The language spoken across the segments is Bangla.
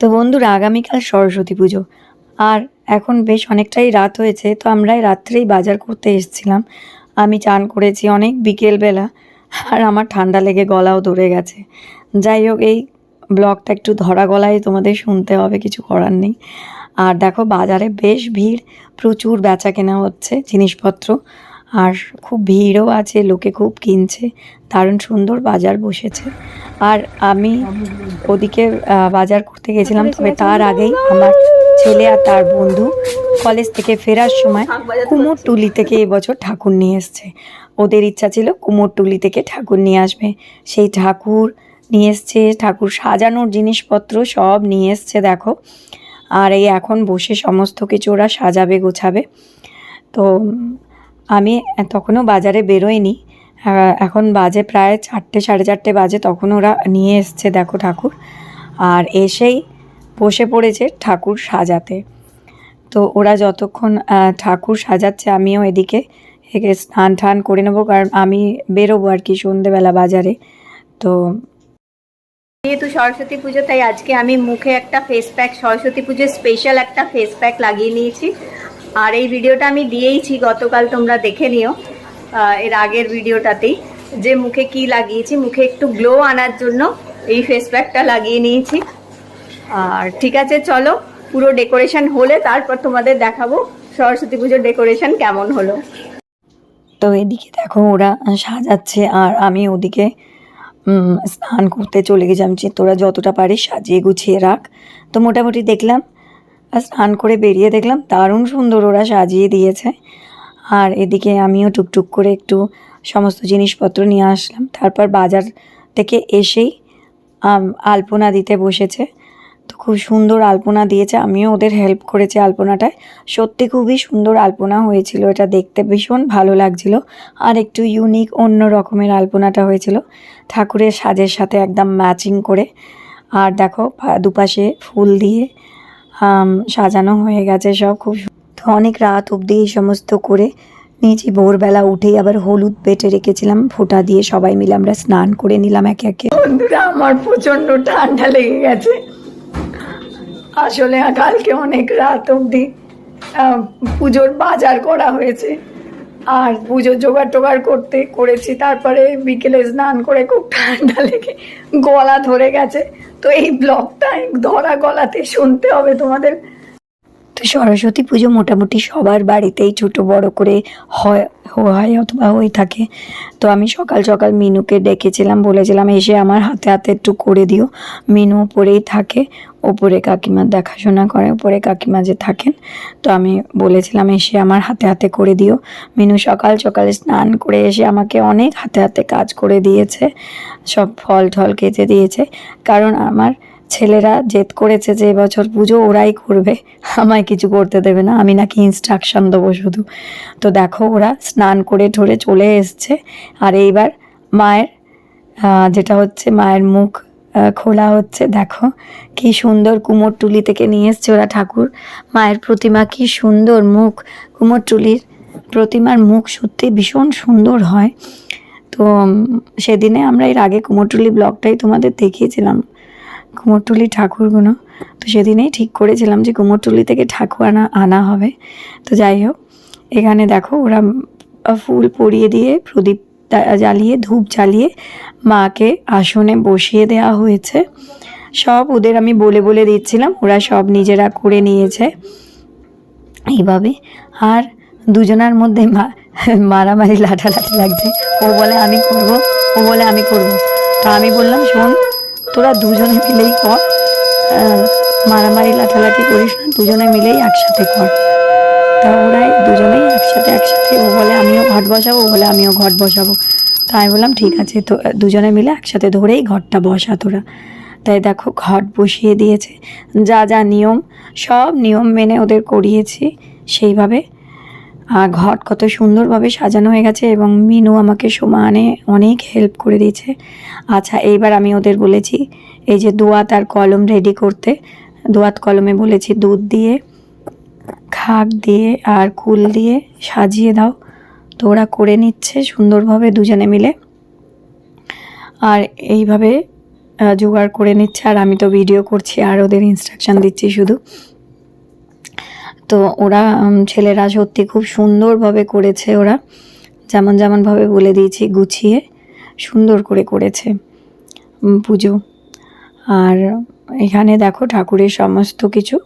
তো বন্ধুরা, আগামীকাল সরস্বতী পুজো। আর এখন বেশ অনেকটাই রাত হয়েছে, তো আমরাই রাত্রেই বাজার করতে এসেছিলাম। আমি চান করেছি অনেক বিকেলবেলা, আর আমার ঠান্ডা লেগে গলাও ধরে গেছে। যাই হোক, এই ব্লগটা একটু ধরা গলায় তোমাদের শুনতে হবে, কিছু করার নেই। আর দেখো, বাজারে বেশ ভিড়, প্রচুর বেচা কেনা হচ্ছে, জিনিসপত্র। আর খুব ভিড়ও আছে, লোকে খুব কিনছে, দারুণ সুন্দর বাজার বসেছে। আর আমি ওদিকে বাজার করতে গেছিলাম, তবে তার আগেই আমার ছেলে আর তার বন্ধু কলেজ থেকে ফেরার সময় কুমোরটুলি থেকে এবছর ঠাকুর নিয়ে এসছে। ওদের ইচ্ছা ছিল কুমোরটুলি থেকে ঠাকুর নিয়ে আসবে। সেই ঠাকুর নিয়ে এসছে, ঠাকুর সাজানোর জিনিসপত্র সব নিয়ে এসছে, দেখো। আর এই এখন বসে সমস্ত কিছু ওরা সাজাবে, গোছাবে। তো আমি তখনও বাজারে বেরোইনি। আহ, এখন বাজে প্রায় চারটে সাড়ে চারটে বাজে তখন ওরা নিয়ে এসছে দেখো ঠাকুর। আর এসেই বসে পড়েছে ঠাকুর সাজাতে। তো ওরা যতক্ষণ ঠাকুর সাজাচ্ছে আমিও এদিকে একে স্নান টান করে নেব কারণ আমি বেরোবো আর কি সন্ধেবেলা বাজারে। তো যেহেতু সরস্বতী পুজো তাই আজকে আমি মুখে একটা ফেস প্যাক সরস্বতী পুজোর স্পেশাল একটা ফেস প্যাক লাগিয়ে নিয়েছি। আর এই ভিডিওটা আমি দিয়েইছি, গতকাল তোমরা দেখে নিও এর আগের ভিডিওটাতেই। যে মুখে কি লাগিয়েছি, মুখে একটু গ্লো আনার জন্য এই ফেস প্যাকটা লাগিয়ে নিয়েছি। আর ঠিক আছে, চলো, পুরো ডেকোরেশন হলে তারপর তোমাদের দেখাবো সরস্বতী পুজোর ডেকোরেশন কেমন হলো। তো এদিকে দেখো, ওরা সাজাচ্ছে আর আমি ওদিকে স্নান করতে চলে গেছিলাম যে তোরা যতটা পারিস সাজিয়ে গুছিয়ে রাখ। তো মোটামুটি দেখলাম আর স্নান করে বেরিয়ে দেখলাম দারুণ সুন্দর ওরা সাজিয়ে দিয়েছে। আর এদিকে আমিও টুকটুক করে একটু সমস্ত জিনিসপত্র নিয়ে আসলাম। তারপর বাজার থেকে এসেই আলপনা দিতে বসেছে। তো খুব সুন্দর আলপনা দিয়েছে। আমিও ওদের হেল্প করেছি আলপনাটায়। সত্যি খুবই সুন্দর আলপনা হয়েছিল। এটা দেখতে ভীষণ ভালো লাগছিল। আর একটু ইউনিক অন্য রকমের আলপনাটা হয়েছিল। ঠাকুরের সাজের সাথে একদম ম্যাচিং করে। আর দেখো দুপাশে ফুল দিয়ে সাজানো হয়ে গেছে সব খুব তো অনেক রাত অবধি এই সমস্ত করে নিয়েছি। ভোরবেলা উঠেই আবার হলুদ পেটে রেখেছিলাম, ফোঁটা দিয়ে সবাই মিলে আমরা স্নান করে নিলাম একে একে। বন্ধুরা, আমার প্রচণ্ড ঠান্ডা লেগে গেছে। আসলে কালকে অনেক রাত অবধি পুজোর বাজার করা হয়েছে। আর পুজো জোগাড় টোগাড় করতে করেছি, তারপরে বিকেলে স্নান করে খুব ঠান্ডা লেগে গলা ধরে গেছে। তো এই ব্লগটা ধরা গলাতে শুনতে হবে তোমাদের। তো সরস্বতী পুজো মোটামুটি সবার বাড়িতেই ছোট বড় করে হয় হয় অথবা হয়ে থাকে। তো আমি সকাল সকাল মিনুকে ডেকেছিলাম, বলেছিলাম, এসে আমার হাতে হাতে একটু করে দিও। মিনু ওপরেই থাকে, ওপরে কাকিমার দেখাশোনা করে, ওপরে কাকিমা যে থাকেন। তো আমি বলেছিলাম, এসে আমার হাতে হাতে করে দিও। মিনু সকাল সকালে স্নান করে এসে আমাকে অনেক হাতে হাতে কাজ করে দিয়েছে, সব ফল টল কেটে দিয়েছে। কারণ আমার ছেলেরা জেদ করেছে যে এবছর পুজো ওরাই করবে। আমায় কিছু করতে দেবে না, আমি নাকি ইনস্ট্রাকশন দেবো শুধু। তো দেখো, ওরা স্নান করে ঠরে চলে এসছে। আর এইবার মায়ের যেটা হচ্ছে মায়ের মুখ খোলা হচ্ছে। দেখো, কি সুন্দর কুমোরটুলি থেকে নিয়ে এসছে ওরা ঠাকুর। মায়ের প্রতিমা কি সুন্দর মুখ। কুমোরটুলির প্রতিমার মুখ সত্যি ভীষণ সুন্দর হয়। তো সেদিনে আমরা এর আগে কুমোরটুলি ব্লগটাই তোমাদের দেখিয়েছিলাম। কুমোরটুলি ঠাকুরগুলো তো সেদিনেই ঠিক করেছিলাম যে কুমোরটুলি থেকে ঠাকুর আনা আনা হবে। তো যাই হোক, এখানে দেখো ওরা ফুল পরিয়ে দিয়ে প্রদীপ জ্বালিয়ে, ধূপ জ্বালিয়ে মাকে আসনে বসিয়ে দেওয়া হয়েছে। সব ওদের আমি বলে বলে দিচ্ছিলাম, ওরা সব নিজেরা করে নিয়েছে। এইভাবে। আর দুজনার মধ্যে মারামারি, লাঠালাঠি লাগছে। ও বলে, আমি করব। ও বলে, আমি করব। তা আমি বললাম, শোন তোরা দুজনে মিলেই কর। মারামারি, লাঠালাঠি করিস না, দুজনে মিলেই একসাথে কর। তা ওরাই দুজনেই একসাথে একসাথে, ও বলে, আমিও ঘট বসাবো বলে, আমিও ঘট বসাবো। তাই আমি বললাম, ঠিক আছে, তো দুজনে মিলে একসাথে ধরেই ঘরটা বসা তোরা। তাই দেখো, ঘট বসিয়ে দিয়েছে। যা যা নিয়ম, সব নিয়ম মেনে ওদের করিয়েছি। সেইভাবে ঘট কত সুন্দরভাবে সাজানো হয়ে গেছে এবং মিনু আমাকে সমানে অনেক হেল্প করে দিয়েছে। আচ্ছা এইবার আমি ওদের বলেছি, এই যে দোয়াত আর কলম রেডি করতে, দোয়াত কলমে বলেছি দুধ দিয়ে, খাক দিয়ে আর কুল দিয়ে সাজিয়ে দাও। তো ওরা করে নিচ্ছে সুন্দরভাবে দুজনে মিলে। আর এইভাবে জোগাড় করে নিচ্ছে। আর আমি তো ভিডিও করছি, আর ওদের ইনস্ট্রাকশান দিচ্ছি শুধু। তো ওরা ছেলেরা সত্যি খুব সুন্দরভাবে করেছে ওরা। যেমন যেমনভাবে বলে দিয়েছি, গুছিয়ে সুন্দর করে করেছে পুজো। আর এখানে দেখো ঠাকুরের সমস্ত কিছু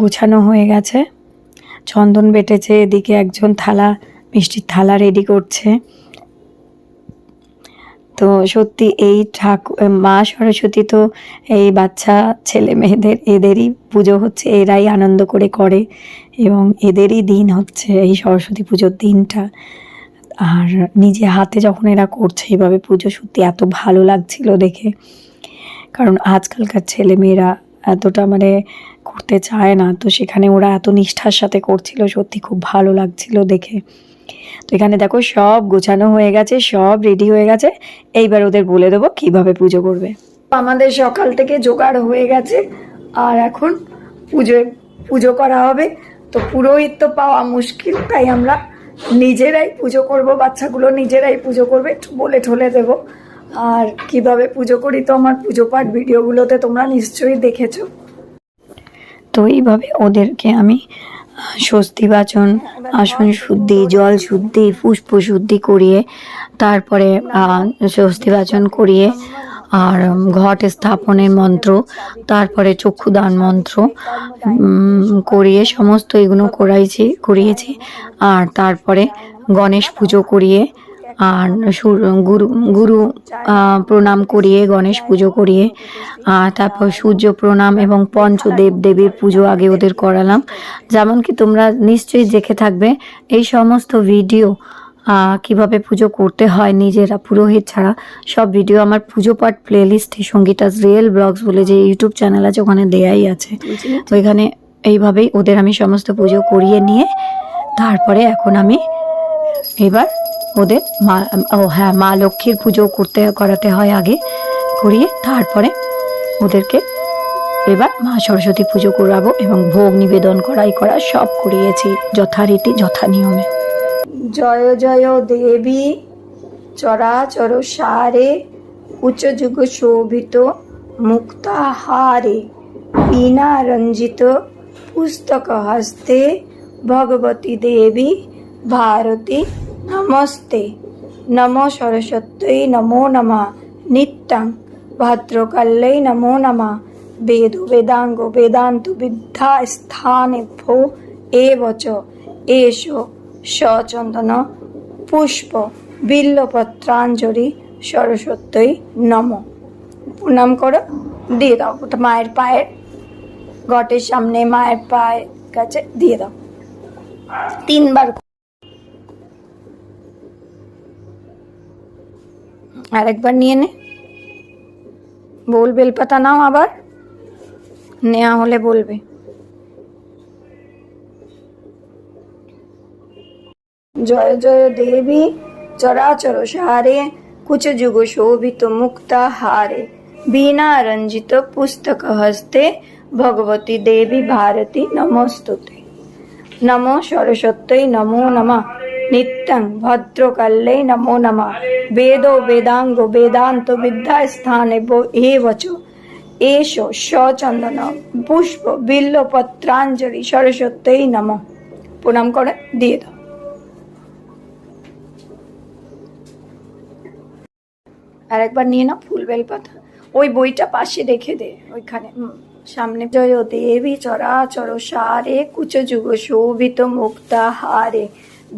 গুছানো হয়ে গেছে। চন্দন বেটেছে, এদিকে একজন থালা, মিষ্টির থালা রেডি করছে। তো সত্যি এই ঠাকুর মা সরস্বতী তো এই বাচ্চা, ছেলে মেয়েদের, এদেরই পুজো হচ্ছে, এরাই আনন্দ করে করে এবং এদেরই দিন হচ্ছে এই সরস্বতী পুজোর দিনটা। আর নিজে হাতে যখন এরা করছে এইভাবে পুজো, সত্যি এত ভালো লাগছিল দেখে। কারণ আজকালকার ছেলে মেয়েরা এতটা মানে করতে চায় না, তো সেখানে ওরা এত নিষ্ঠার সাথে করছিল, সত্যি খুব ভালো লাগছিল দেখে। তো এখানে দেখো সব গোছানো হয়ে গেছে, সব রেডি হয়ে গেছে। এইবার ওদের বলে দেবো কীভাবে পুজো করবে। আমাদের সকাল থেকে জোগাড় হয়ে গেছে, আর এখন পুজোয় পুজো করা হবে। তো পুরোহিত তো পাওয়া মুশকিল, তাই আমরা নিজেরাই পুজো করব, বাচ্চাগুলো নিজেরাই পুজো করবে, একটু বলে ঠলে দেবো। আর কীভাবে পুজো করি তো আমার পুজো পাঠ ভিডিওগুলোতে তোমরা নিশ্চয়ই দেখেছ। তো এইভাবে ওদেরকে আমি স্বস্তি বাচন, আসন শুদ্ধি, জল শুদ্ধি, পুষ্প শুদ্ধি করিয়ে, তারপরে স্বস্তি বাচন করিয়ে, আর ঘট স্থাপনের মন্ত্র, তারপরে চক্ষুদান মন্ত্র করিয়ে সমস্ত এগুলো করাইছি, করিয়েছি, আর তারপরে গণেশ পুজো করিয়ে আর সুর- গুরু গুরু প্রণাম করিয়ে গণেশ পুজো করিয়ে আর তারপর সূর্য প্রণাম এবং পঞ্চদেব দেবীর পুজো আগে ওদের করালাম। যেমন কি তোমরা নিশ্চয়ই দেখে থাকবে এই সমস্ত ভিডিও কীভাবে পুজো করতে হয় নিজেরা পুরোহিত ছাড়া সব ভিডিও আমার পুজো পাঠ প্লেলিস্টে সঙ্গীতাস রিয়েল ব্লগস বলে যে ইউটিউব চ্যানেল আছে ওখানে দেয়াই আছে। তো ওইখানে এইভাবেই ওদের আমি সমস্ত পুজো করিয়ে নিয়ে তারপরে এখন আমি এবার ওদের মা, ও হ্যাঁ মা লক্ষ্মীর পুজো করতে, করাতে হয় আগে, করিয়ে তারপরে ওদেরকে এবার মা সরস্বতী পুজো করাবো এবং ভোগ নিবেদন করাই করা সব করিয়েছি যথারীতি, যথা নিয়মে। জয় জয় দেবী, চরাচর সারে উচ্চযুগ শোভিত, মুক্তাহারে বীণা রঞ্জিত, পুস্তক হস্তে, ভগবতী দেবী, ভারতী নমস্তে। নম সরস্বত্যৈ নমো নমঃ। নিত্যং ভদ্রকাল্যৈ নমো নমঃ। বেদ বেদাঙ্গ বেদান্ত বিদ্যা স্থানেভ্যো এব চ এষ সচন্দন পুষ্প বিল্লপত্রাঞ্জলি সরস্বত্যই নম। প্রণাম করো। দিয়ে দাও ওটা মায়ের পায়ের। ঘটের সামনে মায়ের পায়ের কাছে দিয়ে দাও। তিনবার আরেকবার নিয়ে নে। বল বেলপাতা নাও আবার। নেওয়া হলে বলবে। জয় জয় দেবী, চরাচর সারে, কুচ যুগ শোভিত মুক্তা হারে। বীণা রঞ্জিত পুস্তক হস্তে, ভগবতী দেবী ভারতী নমস্তুতে। নমো সরস্বত্যই নমো নমঃ। নিত্যং ভদ্রকাল্যై নমো নমঃ বেদো বেদাঙ্গ বেদান্ত বিদ্যাস্থানে এব চ এষ সচন্দন পুষ্প বিল্লপত্রাঞ্জলি সরস্বত্যই নমঃ প্রণাম করে দিয়ে দাও আর একবার নিয়ে নাও, ফুল বেলপাতা। ওই বইটা পাশে রেখে দে, ওইখানে। সামনে। জয় দেবী চরাচর সারে কুচ যুগ শোভিত মুক্তা হারে।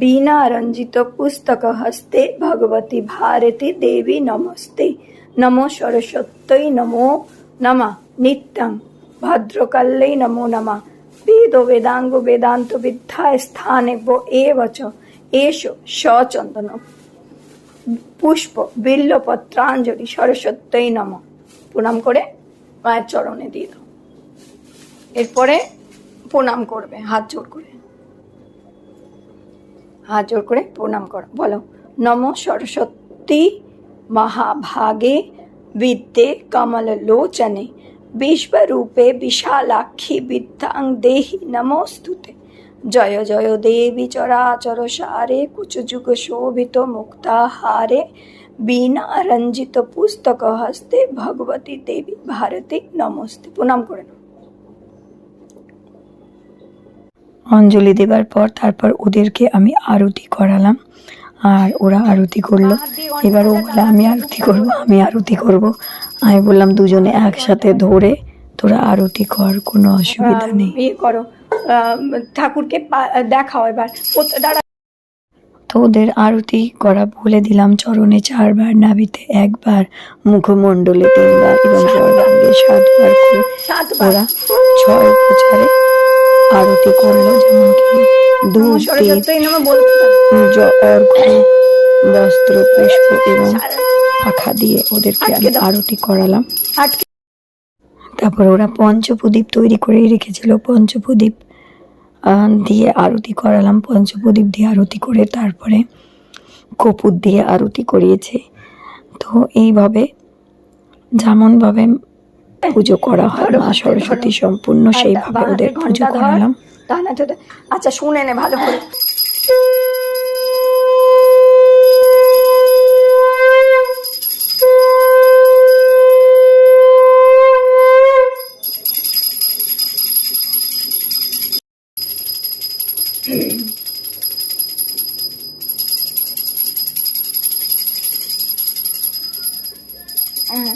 বীণা রঞ্জিত পুস্তক হস্তে ভগবতী ভারতী দেবী নমস্তে। নমো সরস্বত্যই নমো নমঃ। নিত্যং ভদ্রকাল্যై নমো নমঃ। বেদ বেদাঙ্গ বেদান্ত বিদ্যা স্থানে এব চ এষ সচন্দন পুষ্প বিল্লপত্রাঞ্জলি সরস্বত্যই নম। প্রণাম করে মায়ের চরণে দিয়ে দাও। এরপরে প্রণাম করবে, হাত জোর করে। হাত জোর করে প্রণাম করো। বলো, নম সরস্বতী মহাভাগে বিদ্যে কমল লোচনে বিশ্বরূপে বিশালাক্ষী বিদ্যাং দেহি নমস্তুতে। জয় জয় দেবী চরাচর সারে কুচযুগ শোভিত মুক্তাহারে বীণা রঞ্জিত পুস্তক হস্তে ভগবতী দেবী ভারতী নমস্তে। প্রণাম করে নাও। অঞ্জলি দেবার পর তারপর ওদেরকে আমি আরতি করালাম। আর ওরা আরতি করল। এবার ও বলে আমি আরতি করব আমি আরতি করব। আমি বললাম দুজনে একসাথে ধরে তোরা আরতি কর কোনো অসুবিধা নেই। ইয়ে করো। ঠাকুরকে দেখাও এবার। দাঁড়া। তো ওদের আরতি করা বলে দিলাম চরণে চারবার নাভিতে একবার মুখমণ্ডলে তিনবার এবং সাতবার করে সাতবার। ওরা ছয় প্রচারে আরতি করল যেমন কি দুধ বস্ত্র পুষ্প এবং পাখা দিয়ে ওদেরকে আমি আরতি করালাম। তারপর ওরা পঞ্চপ্রদীপ তৈরি করে রেখেছিল। পঞ্চপ্রদীপ দিয়ে আরতি করালাম। পঞ্চপ্রদীপ দিয়ে আরতি করে তারপরে কপুর দিয়ে আরতি করিয়েছে। তো এইভাবে যেমনভাবে পুজো করা হয় মা সরস্বতী সম্পূর্ণ সেইভাবে ওদের পুজো করালাম। আচ্ছা শুনে নে ভালো করে। হ্যাঁ।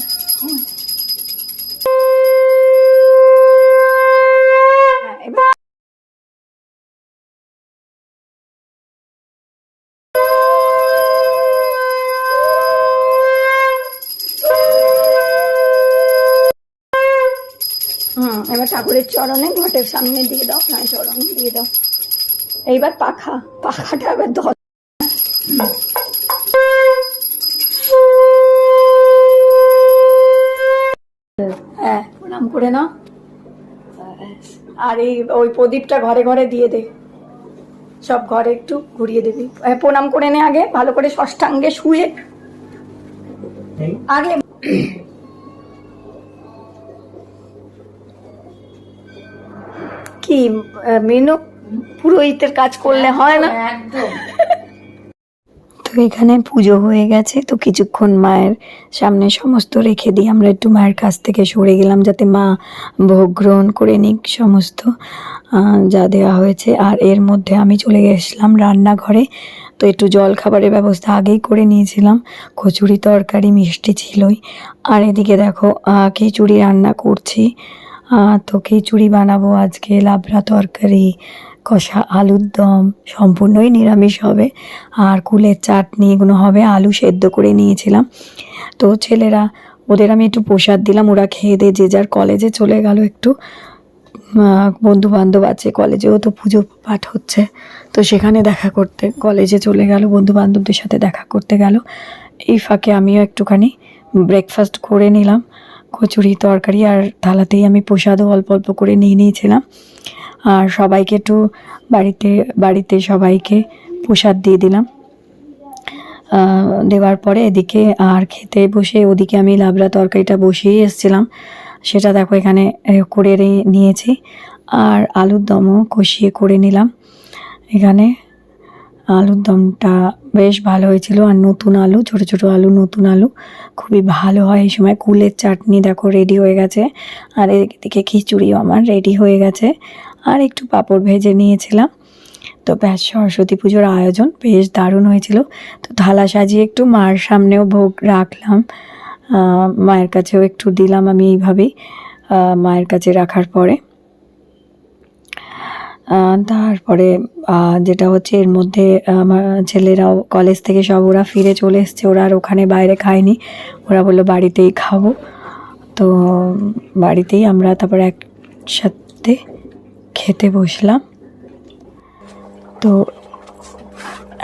ঠাকুরের চরণে ঘটের সামনে দিয়ে দাও না চরণে দিয়ে দাও। এইবার পাখা পাখাটা এবার ধর। হ্যাঁ প্রণাম করে নাও। আর এই ওই প্রদীপটা ঘরে ঘরে দিয়ে দে। সব ঘরে একটু ঘুরিয়ে দিবি। হ্যাঁ, প্রণাম করে নে আগে ভালো করে ষষ্ঠাঙ্গে শুয়ে। আগে কি মেনু পুরোহিতের কাজ করলে হয় না। তো এখানে পুজো হয়ে গেছে তো কিছুক্ষণ মায়ের সামনে সমস্ত রেখে দিয়ে আমরা একটু মায়ের কাছ থেকে সরে গেলাম যাতে মা ভোগ গ্রহণ করে নিক সমস্ত যা দেওয়া হয়েছে। আর এর মধ্যে আমি চলে গেছিলাম রান্নাঘরে তো একটু জল খাবারের ব্যবস্থা আগেই করে নিয়েছিলাম। কচুরি তরকারি মিষ্টি ছিলই। আর এদিকে দেখো আহ, খিচুড়ি রান্না করছি। তো খিচুড়ি বানাবো আজকে, লাবড়া তরকারি, কষা আলুর দম, সম্পূর্ণই নিরামিষ হবে। আর কুলের চাটনি, এগুলো হবে আলু সেদ্ধ করে নিয়েছিলাম। তো ছেলেরা, ওদের আমি একটু প্রসাদ দিলাম, ওরা খেয়ে দিয়ে যে যার কলেজে চলে গেল একটু। বন্ধু বান্ধব আছে, কলেজেও তো পুজো পাঠ হচ্ছে। তো সেখানে দেখা করতে, কলেজে চলে গেল বন্ধু বান্ধবদের সাথে দেখা করতে গেল। এই ফাঁকে আমিও একটুখানি ব্রেকফাস্ট করে নিলাম। কচুরি তরকারি আর থালাতেই আমি প্রসাদও অল্প অল্প করে নিয়ে নিয়েছিলাম। আর সবাইকে একটু বাড়িতে বাড়িতে সবাইকে প্রসাদ দিয়ে দিলাম। দেওয়ার পরে এদিকে আর খেতে বসে ওদিকে আমি লাবড়া তরকারিটা বসিয়ে এসেছিলাম। সেটা দেখো এখানে করে নিয়েছি। আর আলুর দমও কষিয়ে করে নিলাম। এখানে আলুর দমটা বেশ ভালো হয়েছিল আর নতুন আলু, ছোট ছোট আলু, নতুন আলু। খুবই ভালো হয় এই সময়। কুলের চাটনি দেখো রেডি হয়ে গেছে। আর এদিকে খিচুড়িও আমার রেডি হয়ে গেছে। আর একটু পাঁপড় ভেজে নিয়েছিলাম। তো ব্যাস, সরস্বতী পুজোর আয়োজন বেশ দারুণ হয়েছিল। তো থালা সাজিয়ে একটু মার সামনেও ভোগ রাখলাম। মায়ের কাছেও একটু দিলাম আমি এইভাবেই। মায়ের কাছে রাখার পরে। তারপরে যেটা হচ্ছে এর মধ্যে আমার ছেলেরাও কলেজ থেকে সব ওরা ফিরে চলে এসছে। ওরা আর ওখানে বাইরে খায়নি। ওরা বলল, বাড়িতেই খাব। তো বাড়িতেই আমরা তারপর একসাথে খেতে বসলাম। তো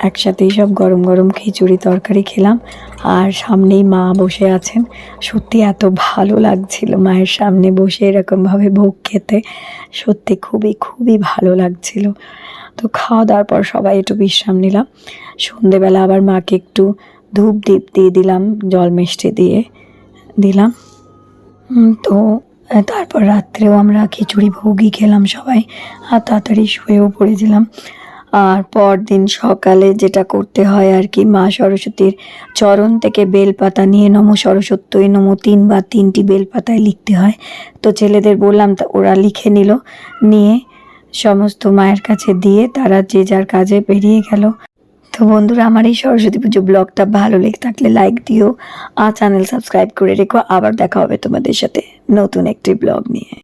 একসাথেই সব গরম গরম খিচুড়ি তরকারি খেলাম। আর সামনেই মা বসে আছেন। সত্যি এত ভালো লাগছিল মায়ের সামনে বসে এরকমভাবে ভোগ খেতে। সত্যি খুবই খুবই ভালো লাগছিল। তো খাওয়া দাওয়ার পর সবাই একটু বিশ্রাম নিলাম। সন্ধেবেলা আবার মাকে একটু ধূপ দ্বীপ দিয়ে দিলাম, জল মিষ্টি দিয়ে দিলাম। তো তারপর রাত্রেও আমরা খিচুড়ি ভোগই খেলাম সবাই। আর তাড়াতাড়ি শুয়েও পড়েছিলাম। আর পরদিন সকালে যেটা করতে হয় আর কি, মা সরস্বতীর চরণ থেকে বেলপাতা নিয়ে নম সরস্বতী নম তিনবার তিনটি বেলপাতায় লিখতে হয়। তো ছেলেদের বললাম তা ওরা লিখে নিল, নিয়ে সমস্ত মায়ের কাছে দিয়ে তারা যে যার কাজে বেরিয়ে গেল। তো বন্ধুরা, আমার এই সরস্বতী পুজো ব্লগটা ভালো লেগে থাকলে লাইক দিও, আর চ্যানেল সাবস্ক্রাইব করে রেখো। আবার দেখা হবে তোমাদের সাথে নতুন একটি ব্লগ নিয়ে।